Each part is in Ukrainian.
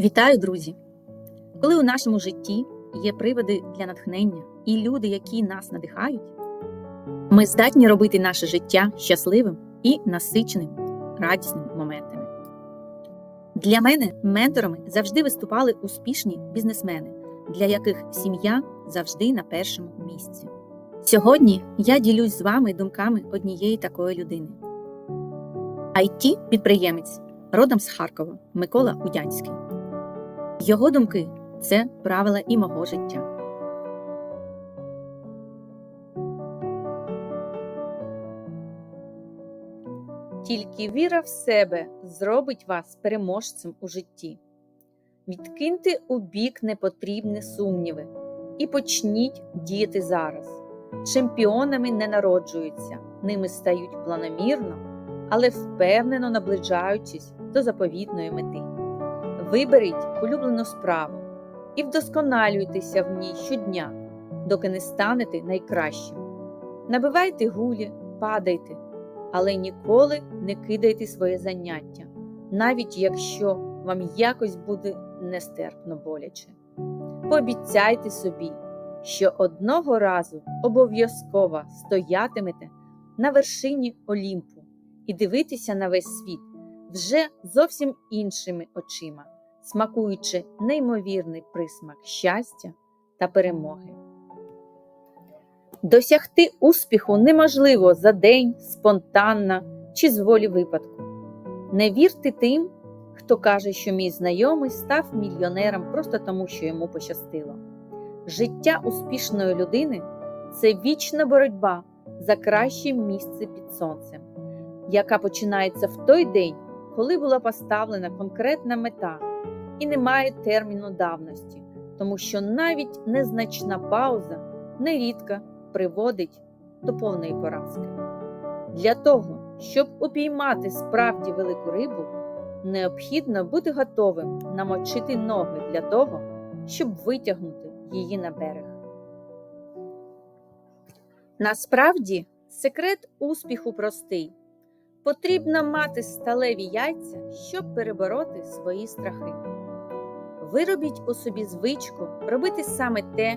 Вітаю, друзі! Коли у нашому житті є приводи для натхнення і люди, які нас надихають, ми здатні робити наше життя щасливим і насиченим радісними моментами. Для мене менторами завжди виступали успішні бізнесмени, для яких сім'я завжди на першому місці. Сьогодні я ділюсь з вами думками однієї такої людини. it підприємець родом з Харкова Микола Удянський. Його думки це правила і мого життя. Тільки віра в себе зробить вас переможцем у житті. Відкиньте у бік непотрібні сумніви і почніть діяти зараз. Чемпіонами не народжуються, ними стають планомірно, але впевнено наближаючись до заповітної мети. Виберіть улюблену справу і вдосконалюйтеся в ній щодня, доки не станете найкращим. Набивайте гулі, падайте, але ніколи не кидайте своє заняття, навіть якщо вам якось буде нестерпно боляче. Пообіцяйте собі, що одного разу обов'язково стоятимете на вершині Олімпу і дивитися на весь світ вже зовсім іншими очима, смакуючи неймовірний присмак щастя та перемоги. Досягти успіху неможливо за день, спонтанно чи з волі випадку. Не вірте тим, хто каже, що мій знайомий став мільйонером просто тому, що йому пощастило. Життя успішної людини це вічна боротьба за краще місце під сонцем, яка починається в той день, коли була поставлена конкретна мета і немає терміну давності, тому що навіть незначна пауза нерідко приводить до повної поразки. Для того, щоб упіймати справді велику рибу, необхідно бути готовим намочити ноги для того, щоб витягнути її на берег. Насправді, секрет успіху простий. Потрібно мати сталеві яйця, щоб перебороти свої страхи. Виробіть у собі звичку робити саме те,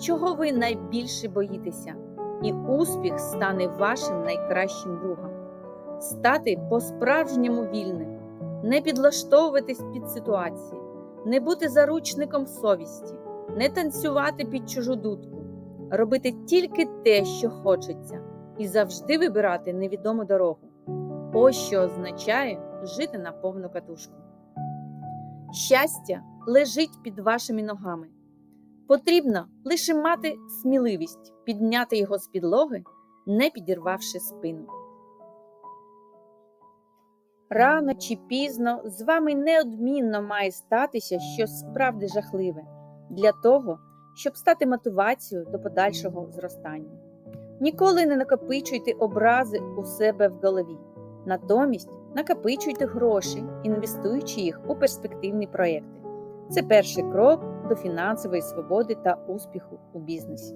чого ви найбільше боїтеся, і успіх стане вашим найкращим другом. Стати по-справжньому вільним, не підлаштовуватись під ситуації, не бути заручником совісті, не танцювати під чужу дудку, робити тільки те, що хочеться, і завжди вибирати невідому дорогу. Ось що означає жити на повну катушку. Щастя лежить під вашими ногами. Потрібно лише мати сміливість підняти його з підлоги, не підірвавши спину. Рано чи пізно з вами неодмінно має статися щось справді жахливе для того, щоб стати мотивацією до подальшого зростання. Ніколи не накопичуйте образи у себе в голові. Натомість накопичуйте гроші, інвестуючи їх у перспективні проекти. Це перший крок до фінансової свободи та успіху у бізнесі.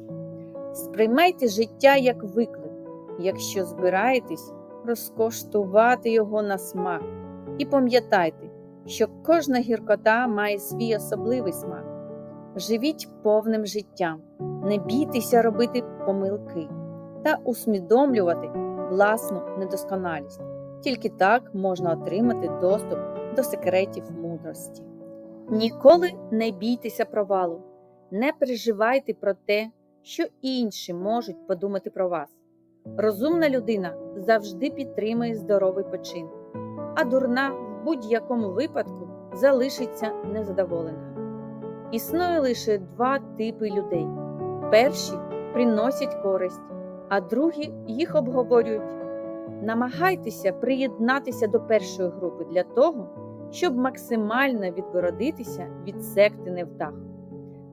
Сприймайте життя як виклик, якщо збираєтесь розкоштувати його на смак. І пам'ятайте, що кожна гіркота має свій особливий смак. Живіть повним життям, не бійтеся робити помилки та усвідомлювати власну недосконалість. Тільки так можна отримати доступ до секретів мудрості. Ніколи не бійтеся провалу, не переживайте про те, що інші можуть подумати про вас. Розумна людина завжди підтримує здоровий почин, а дурна в будь-якому випадку залишиться незадоволеною. Існує лише два типи людей: перші приносять користь, а другі їх обговорюють. Намагайтеся приєднатися до першої групи для того, щоб максимально відгородитися від секти невдах.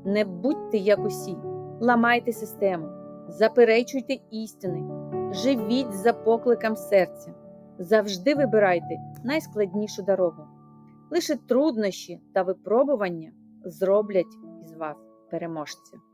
Не будьте як усі, ламайте систему, заперечуйте істини, живіть за покликом серця, завжди вибирайте найскладнішу дорогу. Лише труднощі та випробування зроблять із вас переможця.